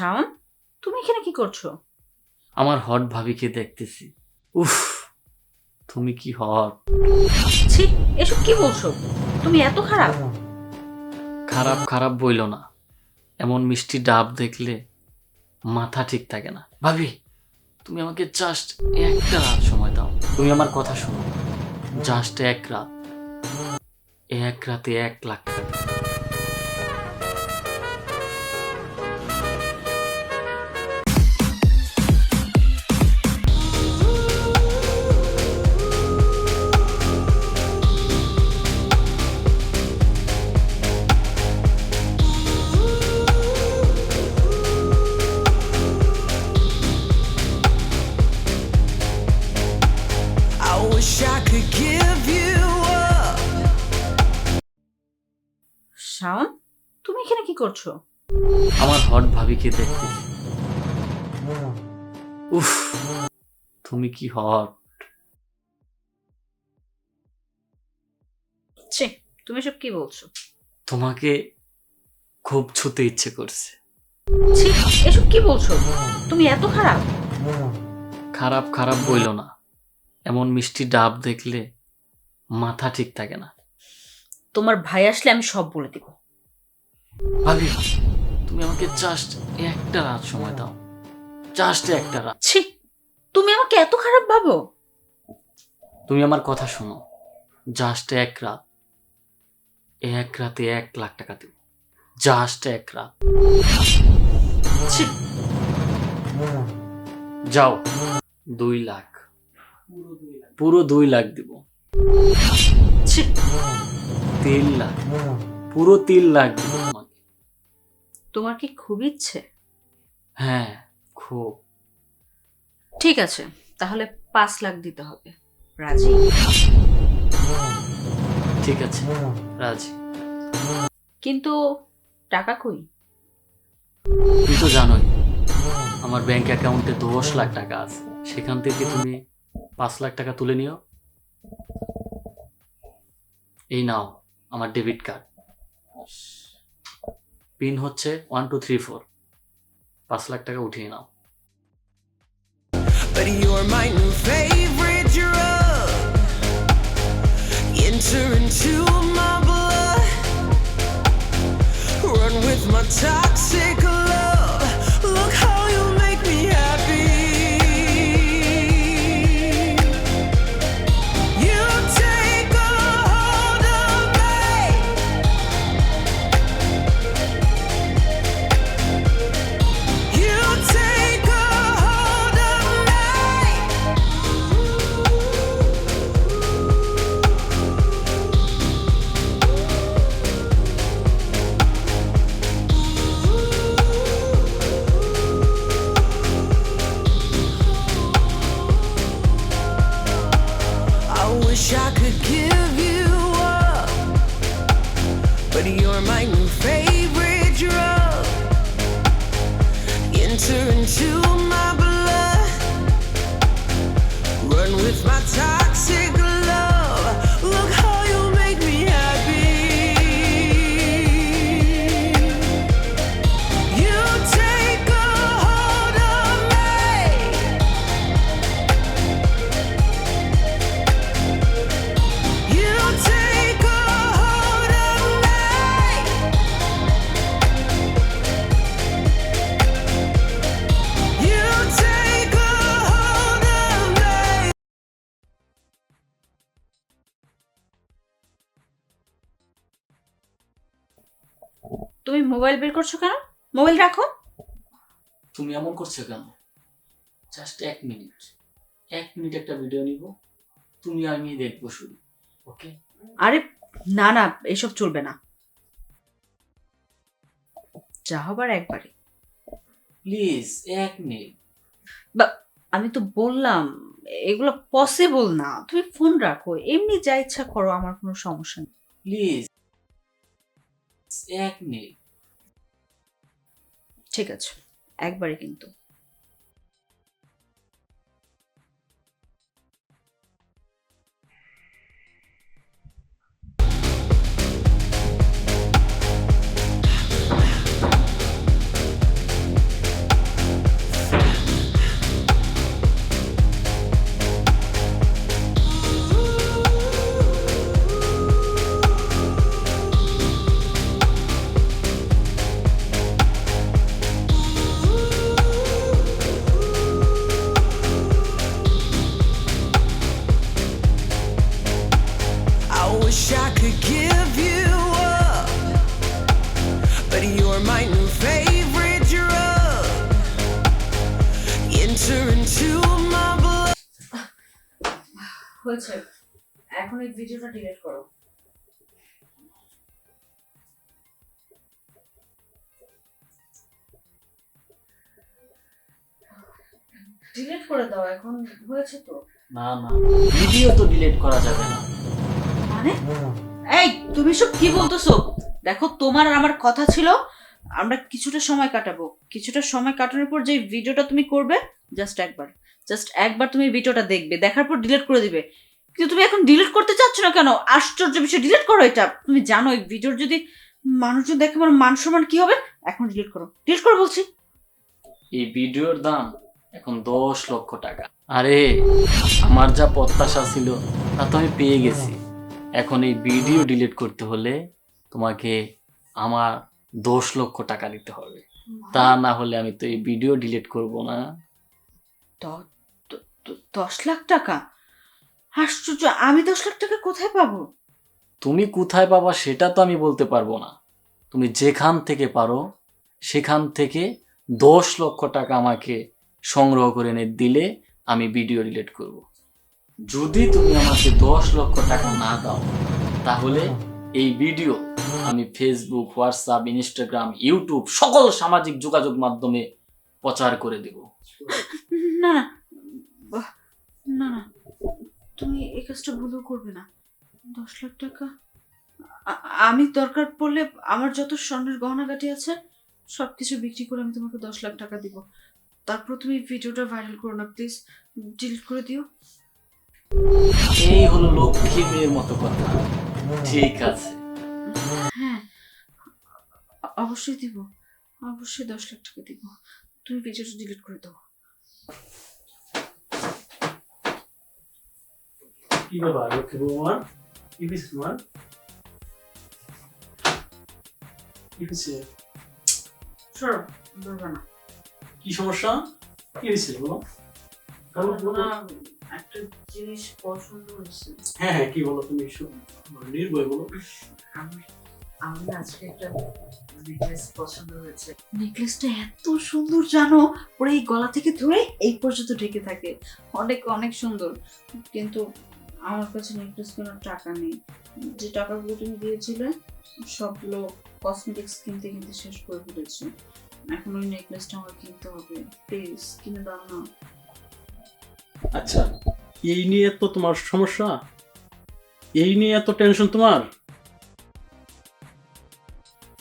শাওন তুমি এখানে কি করছ? আমার হট ভাবিকে দেখতেছি। উফ তুমি কি হট? ছি এসব কি বলছো? তুমি এত খারাপ। খারাপ খারাপ বইল না। এমন মিষ্টি ডাব দেখলে মাথা ঠিক থাকে না। ভাবি তুমি আমাকে জাস্ট একটা রাত সময় দাও। তুমি আমার কথা শোনো। জাস্ট এক রাত। এক রাতে এক লাখ টাকা। করছ আমার হট ভাবিকে দেখতেছি উফ তুমি কি হট? ছি তুমি এসব কি বলছো? তোমাকে খুব ছুতে ইচ্ছে করছে। ছি এসব কি বলছো? তুমি এত খারাপ। খারাপ খারাপ বইল না। এমন মিষ্টি ডাব দেখলে মাথা ঠিক থাকে না। তোমার ভাই আসলে আমি সব বলে দিব। ভাবি তুমি আমাকে জাস্ট একটা রাত সময় দাও। জাস্ট একটা রাত। ছি তুমি আমাকে এত খারাপ ভাবো। তুমি আমার কথা শোনো। জাস্ট এক রাত। এক রাতে এক লাখ টাকা দেব। জাস্ট এক রাত। ছি। যাও। দুই লাখ। পুরো দুই লাখ দিব। ছি। তিন লাখ। পুরো তিন লাখ দিব। তোমার কি খুব ইচ্ছে? হ্যাঁ খুব। ঠিক আছে তাহলে পাঁচ লাখ দিতে হবে। রাজি? ঠিক আছে রাজি। কিন্তু টাকা কই? তুই তো জানোই আমার ব্যাংক অ্যাকাউন্টে দশ লাখ টাকা আছে। সেখান থেকে তুমি পাঁচ লাখ টাকা তুলে নিও। এই নাও আমার ডেবিট কার্ড পিন হচ্ছে ওয়ান টু থ্রি ফোর পাঁচ লাখ টাকা উঠিয়ে নাও But you're my new favorite drug. Enter into my blood. Run with my toxic love. it's my time. Mobile বের করছ কেন? মোবাইল রাখো। তুমি এমন করছ কেন? জাস্ট এক মিনিট এক মিনিট একটা ভিডিও নিব। তুমি আমি দেখব শুধু। ওকে আরে না না এসব চলবে না। যা হবার একবারে। প্লিজ এক মিনিট আমি তো বললাম এগুলো পসিবল না। তুমি ফোন রাখো। এমনি যা ইচ্ছা করো আমার কোনো সমস্যা নেই। প্লিজ এক মিনিট ঠিক আছে একবারে কিন্তু। wish I could give you up, but you're my new favorite drug. Enter into my blood. হয়েছে এখন এই ভিডিওটা ডিলিট করো ডিলিট করে দাও এখন হয়েছে তো না না ভিডিও তো ডিলিট করা যাবে না মানে? এই তুমি সব কি বলতেছো? দেখো তোমার আর আমার কথা ছিল আমরা কিছুটা সময় কাটাবো। কিছুটা সময় কাটানোর পর যে ভিডিওটা তুমি করবে জাস্ট একবার। জাস্ট একবার তুমি ভিডিওটা দেখবে দেখার পর ডিলিট করে দিবে। কিন্তু তুমি এখন ডিলিট করতে চাচ্ছ না কেন? আশ্চর্য বিষয় ডিলিট করো এটা। তুমি জানো এই ভিডিওর যদি মানুষজন দেখে আমার মান সম্মান কি হবে? এখন ডিলিট করো। ডিলিট করো বলছি। এই ভিডিওর দাম এখন দশ লক্ষ টাকা। আরে আমার যা প্রত্যাশা ছিল তা তো আমি পেয়ে গেছি। এখন এই ভিডিও ডিলিট করতে হলে তোমাকে আমার দশ লক্ষ টাকা দিতে হবে। তা না হলে আমি তো এই ভিডিও ডিলিট করব না। দশ লাখ টাকা? আশ্চর্য আমি দশ লাখ টাকা কোথায় পাবো? তুমি কোথায় পাবা সেটা তো আমি বলতে পারব না। তুমি যেখান থেকে পারো সেখান থেকে দশ লক্ষ টাকা আমাকে সংগ্রহ করে এনে দিলে আমি ভিডিও ডিলিট করব। যদি তুমি আমাকে দশ লক্ষ টাকা না দাও, তাহলে এই ভিডিও আমি ফেসবুক হোয়াটসঅ্যাপ ইনস্টাগ্রাম ইউটিউব সকল সামাজিক যোগাযোগ মাধ্যমে প্রচার করে দেব। না না। না না। তুমি এই কাজটা ভুলও করবে না। দশ লাখ টাকা? আমি দরকার পড়লে আমার যত স্বর্ণের গহনাগাটি আছে সব কিছু বিক্রি করে আমি তোমাকে দশ লাখ টাকা দিব। তারপর তুমি ভিডিওটা ভাইরাল করো না, প্লিজ। ডিলিট করে দিও। এই হলো লক্ষ্মী মেয়ের মতো কথা। ঠিক আছে। হ্যাঁ অবশ্যই দিব। অবশ্যই দশ লাখ টাকা দিব। তুমি ভিডিওটা ডিলিট করে দাও। কি ব্যাপার লক্ষ্মী বৌমার কি হয়েছে তোমার? কি হয়েছে? সরো বলব না। কি সমস্যা? কি হয়েছে বলো। না, একটা জিনিস পছন্দ হয়েছে। হ্যাঁ হ্যাঁ কি বলো তুমি? নির্ভয় বলো। আমি আমি আজকে একটা নেকলেস পছন্দ হয়েছে। নেকলেসটা এত সুন্দর জানো? পুরো এই গলা থেকে ধরে এই পর্যন্ত ঢেকে থাকে। অনেক অনেক সুন্দর। কিন্তু আমার কাছে নেকলেস কেনার টাকা নেই। যে টাকাগুলো তুমি দিয়েছিলে সবগুলো কসমেটিক্স কিনতে কিনতে শেষ করে ফেলেছি। এখন ওই নেকলেসটা আমার কিনতে হবে। প্লিজ কিনে দাও না। আচ্ছা। এই নিয়ে তো তোমার সমস্যা? এই নিয়ে এত টেনশন তোমার?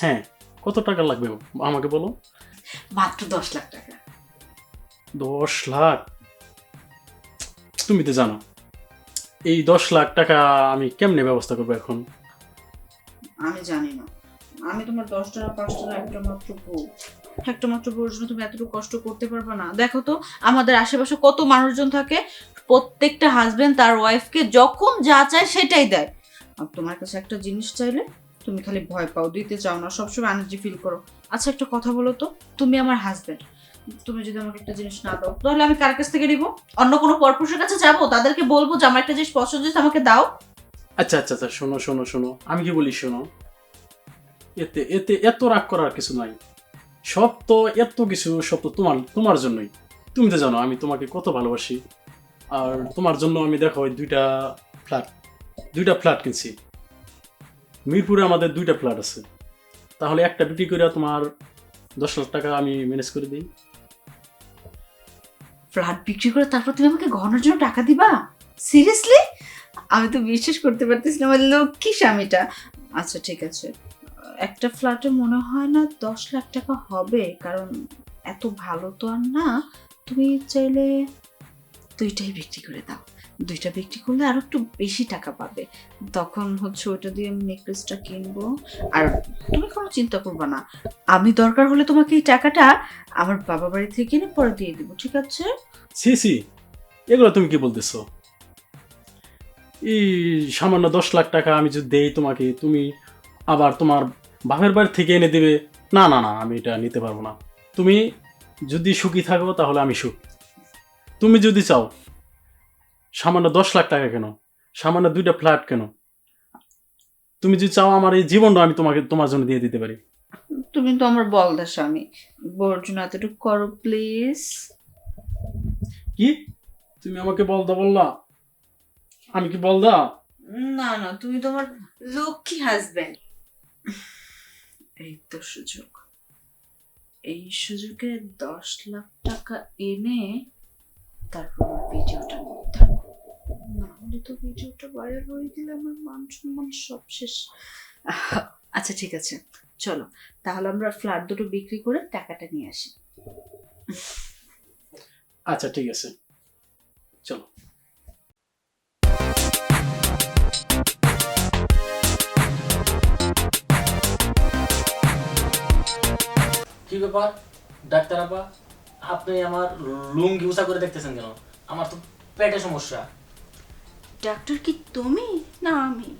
হ্যাঁ কত টাকা লাগবে আমাকে বলো? মাত্র দশ লাখ টাকা। দশ লাখ? তুমি তো জানো এই দশ লাখ টাকা আমি কেমনে ব্যবস্থা করব এখন? আমি জানি না। আমি তোমার দশ টাকা পাঁচ টাকা একটা মাত্র বউ। একটা মাত্র বউর জন্য তুমি এতটুকু কষ্ট করতে পারবে না। দেখো তো আমাদের আশেপাশে কত মানুষজন থাকে প্রত্যেকটা হাজবেন্ড তার ওয়াইফকে যখন যা চায় সেটাই দেয়। আর তোমার কাছে একটা জিনিস চাইলে তুমি খালি ভয় পাও, দিতে চাও না, সবসময় এনার্জি ফিল করো। আচ্ছা একটা কথা বলো তো, তুমি আমার হাজবেন্ড তুমি যদি আমাকে একটা জিনিস না দাও, তাহলে আমি কার কাছ থেকে নিব? অন্য কোনো পরপুরুষের কাছে যাব? তাদেরকে বলব যে, আমার একটা জিনিস পছন্দ হয়েছে আমাকে দাও। আচ্ছা আচ্ছা আচ্ছা শোনো শোনো শোনো, আমি কি বলি, শোনো, এতে এতে এত রাগ করার কিছু নাই। সব তো এত কিছু, সব তো তোমার তোমার জন্যই। তুমি তো জানো, আমি তোমাকে কত ভালোবাসি। আর তোমার জন্য আমি দেখো ওই দুইটা ফ্ল্যাট দুইটা ফ্ল্যাট কিনছি। মিরপুরে আমাদের দুইটা ফ্ল্যাট আছে। তাহলে একটা বিক্রি করে তোমার দশ লাখ টাকা আমি ম্যানেজ করে দিই। ফ্ল্যাট বিক্রি করে তারপর তুমি আমাকে গহনার জন্য টাকা দিবা? সিরিয়াসলি আমি তো বিশ্বাস করতে পারতেছি না আমার লক্ষ্মী স্বামীটা। আচ্ছা ঠিক আছে। একটা ফ্ল্যাটে মনে হয় না দশ লাখ টাকা হবে, কারণ এত ভালো তো আর না। তুমি চাইলে দুইটাই বিক্রি করে দাও। দুইটা বিক্রি করলে আরও একটু বেশি টাকা পাবে। তখন হচ্ছে ওটা দিয়ে আমি নেকলেসটা কিনবো। আর তুমি কোনো চিন্তা করবে না। আমি দরকার হলে তোমাকে এই টাকাটা আমার বাবা বাড়ি থেকে এনে পরে দিয়ে দেবো, ঠিক আছে? সি সি এগুলো তুমি কি বলতেছো? এই সামান্য দশ লাখ টাকা আমি যদি দেই তোমাকে, তুমি আবার তোমার বাপের বাড়ি থেকে এনে দিবে? না না না, আমি এটা নিতে পারব না। তুমি যদি সুখী থাকো তাহলে আমি সুখ। তুমি যদি চাও সামান্য দশ লাখ টাকা কেন? সামান্য দুইটা ফ্ল্যাট কেন? তুমি যদি চাও আমার এই জীবনটা আমি তোমাকে তোমার জন্য দিয়ে দিতে পারি। তুমি তো আমার বলদা স্বামী। বর্জুন এতটুকু করো প্লিজ। কি? তুমি আমাকে বলতে বললা? আমি কি বল দা? না না তুমি তোমার লক্ষ্মী হাজবেন্ড এই তো সুযোগ। এই সুযোগে দশ লাখ টাকা এনে তারপর ভিডিওটা করতে হবে। না হলে তো ভিডিওটা ভাইরাল হয়ে গেলে আমার মান সম্মান সব শেষ। আচ্ছা ঠিক আছে। চলো তাহলে আমরা ফ্ল্যাট দুটো বিক্রি করে টাকাটা নিয়ে আসি। আচ্ছা ঠিক আছে। চলো। কি ব্যাপার? ডাক্তার আপা আপনি আমার লুঙ্গি উঁচা করে দেখতেছেন কেন? আমার তো পেটে সমস্যা। ডাক্তার কি তুমি? না, আমি।